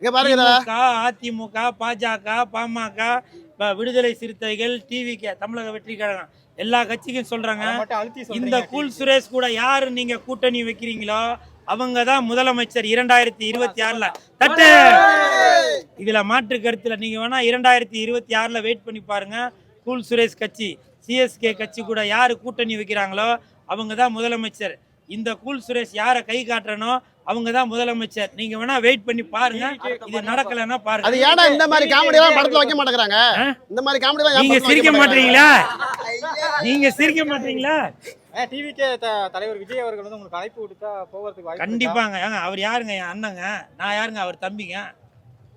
இங்க பாருங்க அதிமுக பாஜக பாமக விடுதலை சிறுத்தைகள் டிவிகே தமிழக வெற்றி கழகம் எல்லா கட்சிக்கும் சொல்றாங்க. இந்த கூல் சுரேஷ் கூட யாரு நீங்க கூட்டணி வைக்கிறீங்களோ அவங்க தான் முதலமைச்சர் இரண்டாயிரத்தி இருபத்தி ஆறுல. தட்டு! இதுல மாற்று கருத்துல நீங்க வேணா இரண்டாயிரத்தி இருபத்தி ஆறுல வெயிட் பண்ணி பாருங்க. கூல் சுரேஷ் கட்சி சிஎஸ்கே கட்சி கூட யாரு கூட்டணி வைக்கிறாங்களோ அவங்க தான் முதலமைச்சர். இந்த கூல் சுரேஷ் யாரை கை காட்டுறனோ அவங்க தான் முதலமைச்சர். நீங்க வேணா வெயிட் பண்ணி பாருங்க. இது நடக்கலைன்னா அது பாருங்க ஏன்டா இந்த மாதிரி காமெடி எல்லாம் படத்துல வைக்க மாட்டேங்கிறாங்க? இந்த மாதிரி காமெடி எல்லாம் நீங்க சிரிக்க? மாட்டீங்களா? நீங்க சிரிக்க மாட்டீங்களா? டிவிக்கே தலைவர் விஜய் அவர்கள் வந்து உங்களுக்கு அழைப்பு விடுத்தா போகிறதுக்கு? கண்டிப்பாங்க. ஏங்க அவர் யாருங்க? என் அண்ணங்க. நான் யாருங்க? அவர் தம்பிங்க.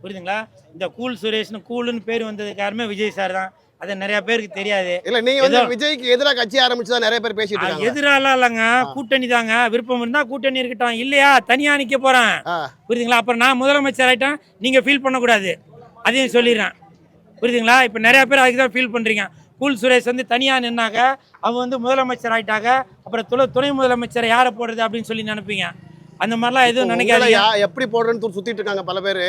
புரியுதுங்களா? இந்த கூல் சுரேஷ்னு கூலுன்னு பேர் வந்ததுக்கு காரணமே விஜய் சார் தான். அது நிறைய பேருக்கு தெரியாது. இல்ல நீங்க வந்து விஜய்க்கு எதிராக கட்சி ஆரம்பிச்சுதான் நிறைய பேர் பேசிட்டு இருக்காங்க. எதிராலாம் இல்லைங்க. கூட்டணி தாங்க. விருப்பம் இருந்தா கூட்டணி இருக்கட்டும். இல்லையா? தனியா நிக்க போறேன். புரியுதுங்களா? அப்புறம் நான் முதலமைச்சர் ஆயிட்டேன். நீங்க ஃபீல் பண்ணக்கூடாது. அதையும் சொல்லிடுறேன். புரியுதுங்களா? இப்போ நிறைய பேர் அதுக்கு தான் ஃபீல் பண்றீங்க. கூல் சுரேஷ் வந்து தனியா நின்னாங்க. அவங்க வந்து முதலமைச்சர் ஆயிட்டாங்க. அப்புறம் துணை துணை முதலமைச்சர் யாரை போடுறது அப்படின்னு சொல்லி நினைப்பீங்க. அந்த மாதிரிலாம் எதுவும் நினைக்காதீங்க. எப்படி போடுறேன்னு சுத்திட்டு இருக்காங்க பல பேரு.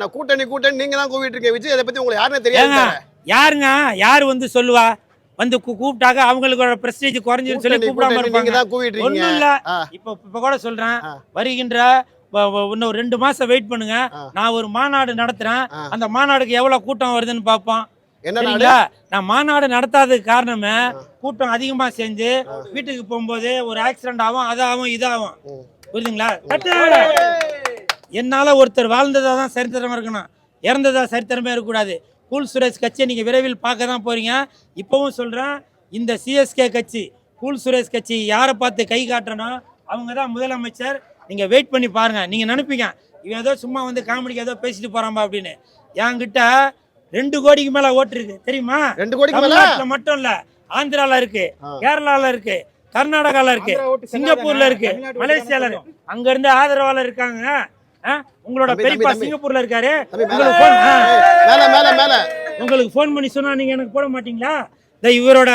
நான் கூட்டணி கூட்டணி நீங்க தான் கூவிட்டு இருக்கீங்க. விஜய் இதை பத்தி உங்களுக்கு யாருன்னு ஏங்க தெரியாது யாருங்க? யார் வந்து சொல்லுவா? வந்து கூ- கூப்பிட்டாங்க அவங்களோட பிரஸ்டேஜ் குறைஞ்சுன்னு சொல்லி கூப்பிடாம இருப்பாங்க. ஒண்ணும் இல்ல. இப்ப இப்ப கூட சொல்றேன். ஆ. வருகின்ற இன்னும் ரெண்டு மாசம் வெயிட் பண்ணுங்க. நான் ஒரு மாநாடு நடத்துறேன். அந்த மாநாடுக்கு எவ்வளவு கூட்டம் வருதுன்னு பார்ப்போம். சரிங்களா? நான் மாநாடு நடத்தாததுக்கு காரணமே கூட்டம் அதிகமா செஞ்சு வீட்டுக்கு போகும்போது ஒரு ஆக்சிடென்ட் ஆகும் அதாகும் இதாகும். புரியுதுங்களா. என்னால ஒருத்தர் வாழ்ந்ததா தான் சரித்திரம் இருக்கணும். இறந்ததா சரித்திரமே இருக்கக்கூடாது. கூல் சுரேஷ் கட்சியை நீங்க விரைவில் பார்க்க தான் போறீங்க. இப்பவும் சொல்றேன் இந்த சிஎஸ்கே கட்சி கூல் சுரேஷ் கட்சி யாரை பார்த்து கை காட்டுறனோ அவங்க தான் முதலமைச்சர். நீங்க வெயிட் பண்ணி பாருங்க. நீங்க நினைப்பீங்க இவன் ஏதோ சும்மா வந்து காமெடிக்கு ஏதோ பேசிட்டு போறான்பா அப்படின்னு. என்கிட்ட ரெண்டு கோடிக்கு மேல ஓட்டு இருக்கு. தெரியுமா? ரெண்டு கோடிக்கு மேல? மட்டும் இல்ல ஆந்திரால இருக்கு. கேரளால இருக்கு கர்நாடகால இருக்கு சிங்கப்பூர்ல? இருக்கு மலேசியால இருக்கு. அங்க இருந்து ஆதரவாளர் இருக்காங்க? உங்களோட பெரியப்பா சிங்கப்பூர்ல இருக்காரு. உங்களுக்கு ஃபோன் பண்ணி சொன்னா நீங்க எனக்கு போட மாட்டீங்களா? இவரோட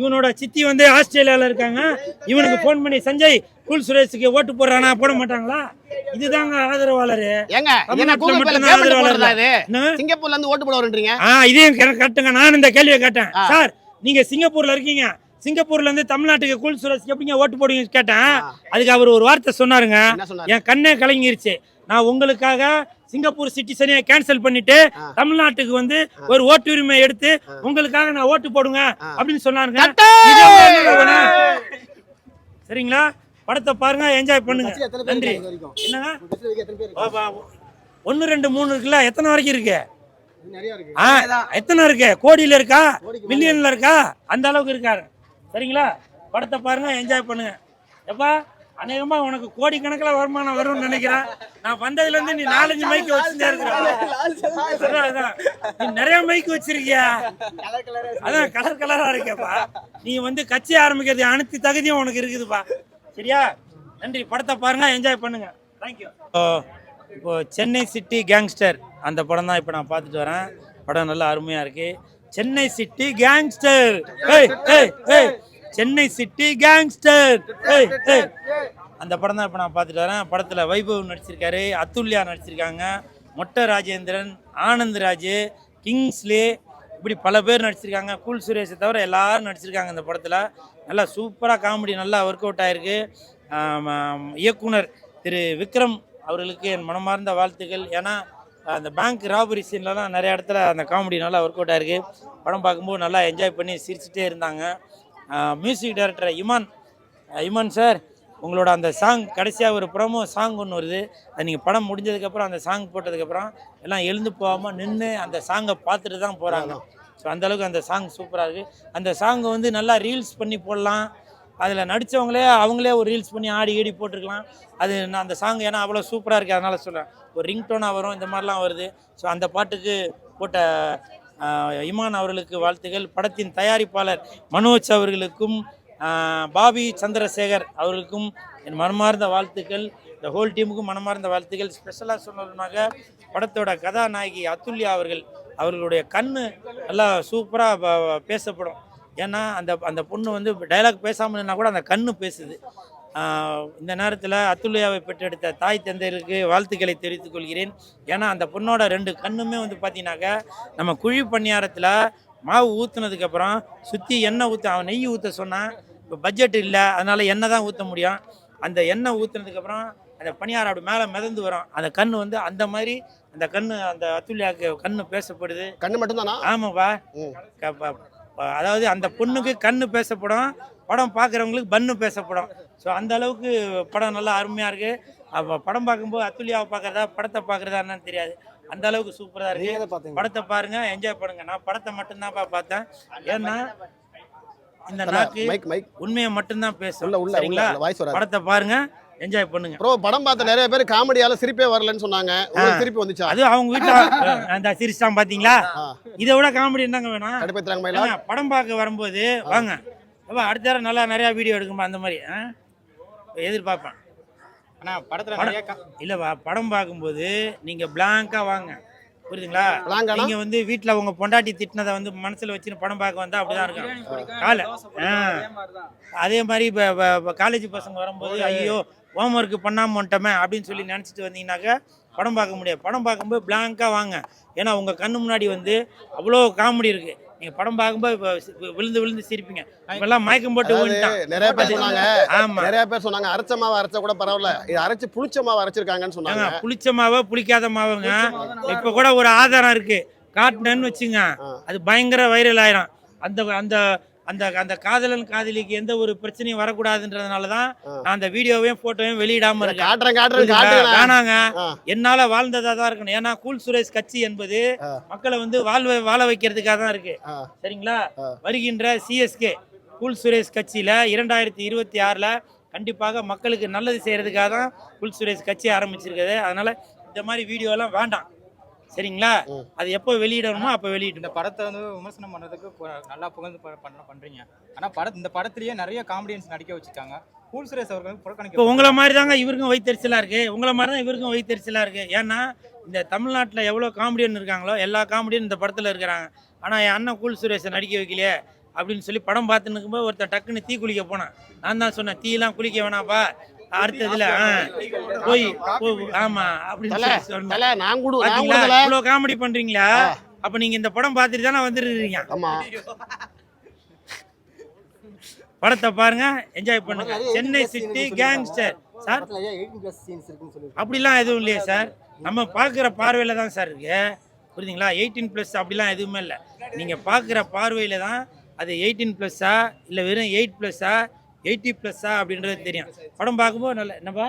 இவனோட சித்தி வந்து ஆஸ்திரேலியால இருக்காங்க. இவனுக்கு ஃபோன் பண்ணி சஞ்சய் கூல் சுரேஷுக்கு ஓட்டு போடுறானா போட மாட்டாங்களா? இதுதாங்க ஆதரவாளர். ஆதரவாளர் இது? சிங்கப்பூர்ல இருந்து ஓட்டு போட வரன்றீங்க? ஆ இதையும் கரெக்ட் கட்டுங்க. நான் இந்த கேள்வியை கேட்டேன். சார் நீங்க சிங்கப்பூர்ல இருக்கீங்க. சிங்கப்பூர்ல இருந்து தமிழ்நாட்டுக்கு கூல் சுரேஷ் எப்படிங்க ஓட்டு போடுவீங்க கேட்டேன். அதுக்கு அவர் ஒரு வார்த்தை சொன்னாருங்க. என் கண்ணே கலங்கிருச்சு. நான் உங்களுக்காக சிங்கப்பூர் சிட்டிசனையே கேன்சல் பண்ணிட்டு. தமிழ்நாட்டுக்கு வந்து ஒரு ஓட்டு உரிமை எடுத்து உங்களுக்காக நான் ஓட்டு போடுங்க. அப்படின்னு சொன்னாருங்க. சரிங்களா? படத்தை பாருங்க என்ஜாய் பண்ணுங்க. நன்றி. என்னங்க? ஒன்னு ரெண்டு மூணு இருக்குல்ல? எத்தனை வரைக்கும் இருக்கு? எத்தனை இருக்கு? கோடியில இருக்கா? மில்லியன்ல இருக்கா? அந்த அளவுக்கு இருக்காரு. சரிங்களா? படத்தை பாருங்க என்ஜாய் பண்ணுங்க. எப்பா அநேகமா உனக்கு கோடி கணக்குல வருமானம் வரும்னு நினைக்கிறேன். நான் வந்ததுல இருந்து நீ நாலஞ்சு மைக்கு வச்சுட்டே இருக்கிற அதான். நீ நிறைய மைக்கு வச்சிருக்கியா? அதான் கலர் கலரா இருக்கேப்பா. நீ வந்து கட்சி ஆரம்பிக்கிறது அனைத்து தகுதியும் உனக்கு இருக்குதுப்பா. சரியா? நன்றி. படத்தை பாருங்க என்ஜாய் பண்ணுங்க. தேங்க்யூ இப்போ சென்னை சிட்டி கேங்ஸ்டர் அந்த படம் தான் இப்போ நான் பார்த்துட்டு வரேன். படம் நல்லா அருமையாக இருக்கு. Chennai city gangster. Chennai city gangster. ஏய் அந்த படம் தான் இப்போ நான் பார்த்துட்டு வரேன். படத்தில் வைபவ் நடிச்சிருக்காரு அத்துல்யா நடிச்சிருக்காங்க. மொட்டை ராஜேந்திரன் ஆனந்த் ராஜ் கிங்ஸ்லே இப்படி பல பேர் நடிச்சிருக்காங்க. கூல் சுரேஷை தவிர எல்லாரும் நடிச்சிருக்காங்க இந்த படத்தில். நல்லா சூப்பராக காமெடி நல்லா ஒர்க் அவுட் ஆயிருக்கு. இயக்குனர் திரு விக்ரம் அவர்களுக்கு என் மனமார்ந்த வாழ்த்துக்கள். ஏன்னா அந்த பேங்க் ராபரி சீன்லலாம் நிறைய இடத்துல அந்த காமெடி நல்லா ஒர்க் அவுட் ஆயிருக்கு. படம் பார்க்கும்போது நல்லா என்ஜாய் பண்ணி சிரிச்சிட்டே இருந்தாங்க. Music director Imman Imman sir உங்களோட அந்த சாங் கடைசியாக ஒரு ப்ரோமோ சாங் ஒன்று வருது. அது நீங்கள் படம் முடிஞ்சதுக்கப்புறம் அந்த சாங் போட்டதுக்கப்புறம் எல்லாம் எழுந்து போகாமல் நின்று அந்த சாங்கை பார்த்துட்டு தான் போகிறாங்க ஸோ அந்தளவுக்கு அந்த சாங் சூப்பராக இருக்குது அந்த சாங்கை வந்து நல்லா ரீல்ஸ் பண்ணி போடலாம். அதில் நடித்தவங்களே அவங்களே ஒரு ரீல்ஸ் பண்ணி ஆடி ஏடி போட்டிருக்கலாம். அது நான் அந்த சாங் ஏன்னா அவ்வளோ சூப்பராக இருக்குது அதனால் சொல்கிறேன் ஒரு ரிங்டோனாக வரும் இந்த மாதிரிலாம் வருது. ஸோ அந்த பாட்டுக்கு போட்ட இமான் அவர்களுக்கு வாழ்த்துகள் படத்தின் தயாரிப்பாளர் மனோஜ் அவர்களுக்கும் பாபி சந்திரசேகர் அவர்களுக்கும் என் மனமார்ந்த வாழ்த்துக்கள். இந்த ஹோல் டீமுக்கும் மனமார்ந்த வாழ்த்துக்கள். ஸ்பெஷலாக சொன்னதுனாக்க படத்தோட கதாநாயகி அத்துல்யா அவர்கள் அவர்களுடைய கண் நல்லா சூப்பராக பேசப்படும். ஏன்னா அந்த அந்த பொண்ணு வந்து டைலாக் பேசாமல் இருந்தால் கூட அந்த கண்ணு பேசுது. இந்த நேரத்தில் அத்துல்யாவை பெற்றெடுத்த தாய் தந்தையருக்கு வாழ்த்துக்களை தெரிவித்துக் கொள்கிறேன். ஏன்னா அந்த பொண்ணோட ரெண்டு கண்ணுமே வந்து பார்த்தீங்கன்னாக்கா நம்ம குழி பணியாரத்தில் மாவு ஊற்றுனதுக்கப்புறம் சுற்றி எண்ணெய் ஊற்ற அவன் நெய் ஊற்ற சொன்னான் இப்போ பட்ஜெட் இல்லை அதனால் எண்ணெய் தான் ஊற்ற முடியும். அந்த எண்ணெய் ஊற்றுனதுக்கப்புறம் அந்த பணியாரம் அப்படி மேலே மிதந்து வரும். அந்த கண் வந்து அந்த மாதிரி அந்த கண்ணு அந்த அத்துல்யாவுக்கு கண்ணு பேசப்படுது. கண்ணு மட்டும் தானா ஆமாப்பா அதாவது அந்த பொண்ணுக்கு கண்ணு பேசப்படும் படம் பார்க்குறவங்களுக்கு பன்னு பேசப்படும் ஸோ அந்த அளவுக்கு படம் நல்லா அருமையாக இருக்கு. அப்போ படம் பார்க்கும்போது அத்துலியாவை பார்க்குறதா படத்தை பார்க்குறதா என்னன்னு தெரியாது. அந்த அளவுக்கு சூப்பராக இருக்கு. படத்தை பாருங்க என்ஜாய் பண்ணுங்க. நான் படத்தை மட்டும்தான்ப்பா பார்த்தேன். ஏன்னா இந்த நாக்கு உண்மையை மட்டும்தான் வராது. படத்தை பாருங்க. என்ஜாய் பண்ணுங்க. ப்ரோ படம் பார்த்த நிறைய பேர் காமெடியால சிரிப்பே வரலன்னு சொன்னாங்க. சிரிப்பு வந்துச்சா? அது அவங்க வீட்டில் அந்த சிரிச்சான் பார்த்தீங்களா ஆ. இதை விட காமெடி என்னங்க வேணும்? கடுப்பேத்துறாங்க படம் பார்க்க வரும்போது வாங்க. அப்பா அடுத்த தடவை நல்லா நிறையா வீடியோ எடுக்குமா அந்த மாதிரி ஆ? எதிர்பார்ப்பேன். ஆனா படத்துல இல்லைப்பா படம் பார்க்கும்போது நீங்கள் பிளாங்காக வாங்க. புரியுதுங்களா? நீங்க வந்து வீட்டில் உங்க பொண்டாட்டி திட்டினதை வந்து மனசுல வச்சுன்னு படம் பார்க்க வந்தா அப்படிதான் இருக்கும். காலை ஆ. அதே மாதிரி இப்போ காலேஜ் பசங்க வரும்போது ஐயோ ஹோம் ஒர்க் பண்ணாம வந்துட்டோமே அப்படின்னு சொல்லி நினச்சிட்டு வந்தீங்கன்னாக்கா படம் பார்க்க முடியாது. படம் பார்க்கும்போது பிளாங்காக வாங்க. ஏன்னா உங்க கண்ணு முன்னாடி வந்து அவ்வளோ காமெடி இருக்கு. நீங்க படம் பார்க்கும்போது இப்ப விழுந்து விழுந்து சிரிப்பீங்க. இப்பெல்லாம் மயக்கம் போட்டு நிறைய பேர் சொன்னாங்க. ஆமா. நிறைய பேர் சொன்னாங்க அரைச்ச மாவு அரைச்சா கூட பரவாயில்ல. இது அரைச்சு புளிச்ச மாவு அரைச்சிருக்காங்கன்னு சொன்னாங்க. புளிச்ச மாவோ புளிக்காத மாவுங்க? இப்ப கூட ஒரு ஆதாரம் இருக்கு. காட்டினேன்னு வச்சுங்க. அது பயங்கர வைரல் ஆயிரும். அந்த அந்த அந்த அந்த காதலன் காதலிக்கு எந்த ஒரு பிரச்சனையும் வரக்கூடாதுன்றதுனால தான். நான் அந்த வீடியோவையும் போட்டோவையும் வெளியிடாம இருக்கேன் வேணாங்க. என்னால வாழ்ந்ததா தான் இருக்கணும் ஏன்னா கூல் சுரேஷ் கட்சி என்பது. மக்களை வந்து வாழ்வ வாழ வைக்கிறதுக்காக தான் இருக்கு. சரிங்களா. வருகின்ற சிஎஸ்கே கூல் சுரேஷ் கட்சியில இரண்டாயிரத்தி இருபத்தி ஆறுல கண்டிப்பாக மக்களுக்கு நல்லது செய்யறதுக்காக தான் கூல் சுரேஷ் கட்சி ஆரம்பிச்சிருக்குது அதனால இந்த மாதிரி வீடியோ எல்லாம் வேண்டாம் சரிங்களா. அது எப்போ வெளியிடணுமோ அப்போ இந்த வெளியிடணும் படத்தை வந்து விமர்சனம் பண்றதுக்கு ப- நல்லா புகழ்ந்து பண்ண பண்றீங்க. ஆனா பட இந்த படத்திலேயே நிறைய காமெடியன்ஸ் நடிக்க வச்சிருக்காங்க. கூல் சுரேஷ் அவர்கள் இப்போ புறக்கணிக்க உங்களை மாதிரி தாங்க இவருக்கும் வைத்தறிச்சலா இருக்கு. உங்களை மாதிரி தான் இவருக்கும் வைத்தறிச்சலா இருக்கு. ஏன்னா இந்த தமிழ்நாட்டில் எவ்வளோ காமெடியன் இருக்காங்களோ எல்லா காமெடியன் இந்த படத்தில் இருக்கிறாங்க. ஆனால் என் அண்ணன் கூல் சுரேஷை நடிக்க வைக்கலையே அப்படின்னு சொல்லி படம் பார்த்துன்னு இருக்கும்போது ஒருத்தன் டக்குன்னு தீ குளிக்க போனான். நான் தான் சொன்னேன் தீலாம் குளிக்க வேணாப்பா அடுத்ததுல ஆ, போய் ஆமா அப்படின்னு நான் கூட நான் பாத்தீங்களா? கூட தல இவ்வளோ காமெடி பண்றீங்களா? அப்ப நீங்க இந்த படம் பார்த்துட்டு தானே வந்துருக்கீங்க. ஆமா. படத்தை பாருங்க என்ஜாய் பண்ணுங்க. Chennai city gangster sir? அப்படிலாம் எதுவும் இல்லையே சார். நம்ம பார்க்குற பார்வையில் தான் சார் இருக்கு. புரியுதுங்களா? எயிட்டீன் ப்ளஸ் அப்படிலாம் எதுவுமே இல்லை. நீங்கள் பார்க்குற பார்வையில் தான் அது எயிட்டீன் ப்ளஸ்ஸா இல்லை வெறும் எயிட் ப்ளஸ்ஸா எயிட்டி ப்ளஸ்ஸா அப்படின்றது தெரியும். படம் பார்க்கும்போது நல்ல என்னப்பா?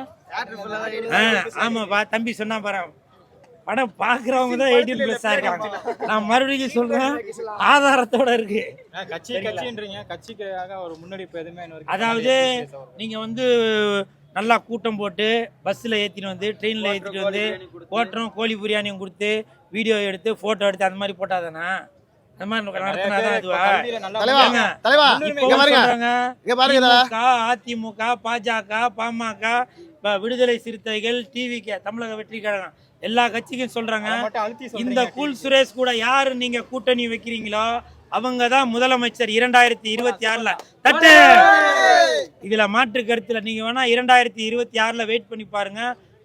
ஆ ஆமாப்பா தம்பி சொன்னா பாரு. படம் பார்க்குறவங்க தான் எயிட்டீன் ப்ளஸ்ஸாக இருக்காங்க. நான் மறுபடியும் சொல்கிறேன் ஆதாரத்தோட இருக்கு. கட்சி கட்சின்றீங்க. கட்சிக்காக ஒரு முன்னெடுப்பு எதுவுமே அதாவது. நீங்கள் வந்து நல்லா கூட்டம் போட்டு பஸ்ஸில் ஏற்றிட்டு வந்து ட்ரெயினில் ஏற்றிட்டு வந்து போட்டுறோம் கோழி பிரியாணியும் கொடுத்து வீடியோ எடுத்து ஃபோட்டோ எடுத்து அந்த மாதிரி தான் அதிமுக பாஜக பாமக விடுதலை சிறுத்தைகள் டிவிகே தமிழக வெற்றி கழகம் எல்லா கட்சிக்கும் சொல்றாங்க. இந்த. கூல் சுரேஷ் கூட யாரு நீங்க கூட்டணி வைக்கிறீங்களோ அவங்க தான் முதலமைச்சர் இரண்டாயிரத்தி இருபத்தி ஆறுல. தட்டு! இதுல மாற்று கருத்துல நீங்க வேணா இரண்டாயிரத்தி இருபத்தி ஆறுல வெயிட் பண்ணி பாருங்க.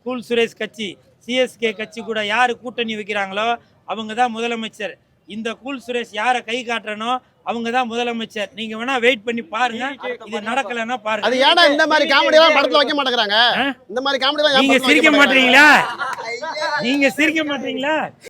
கூல் சுரேஷ் கட்சி சிஎஸ்கே கட்சி கூட யாரு கூட்டணி வைக்கிறாங்களோ அவங்க தான் முதலமைச்சர். இந்த கூல் சுரேஷ் யாரை கை காட்டுறனோ அவங்க தான் முதலமைச்சர். நீங்க வேணா வெயிட் பண்ணி பாருங்க. இது நடக்கலைன்னா அது பாருங்க. ஏன்டா இந்த மாதிரி காமெடி எல்லாம் படத்துல வைக்க மாட்டேங்கிறாங்க? இந்த மாதிரி காமெடி எல்லாம் நீங்க சிரிக்க? மாட்டீங்களா? நீங்க சிரிக்க மாட்டீங்களா?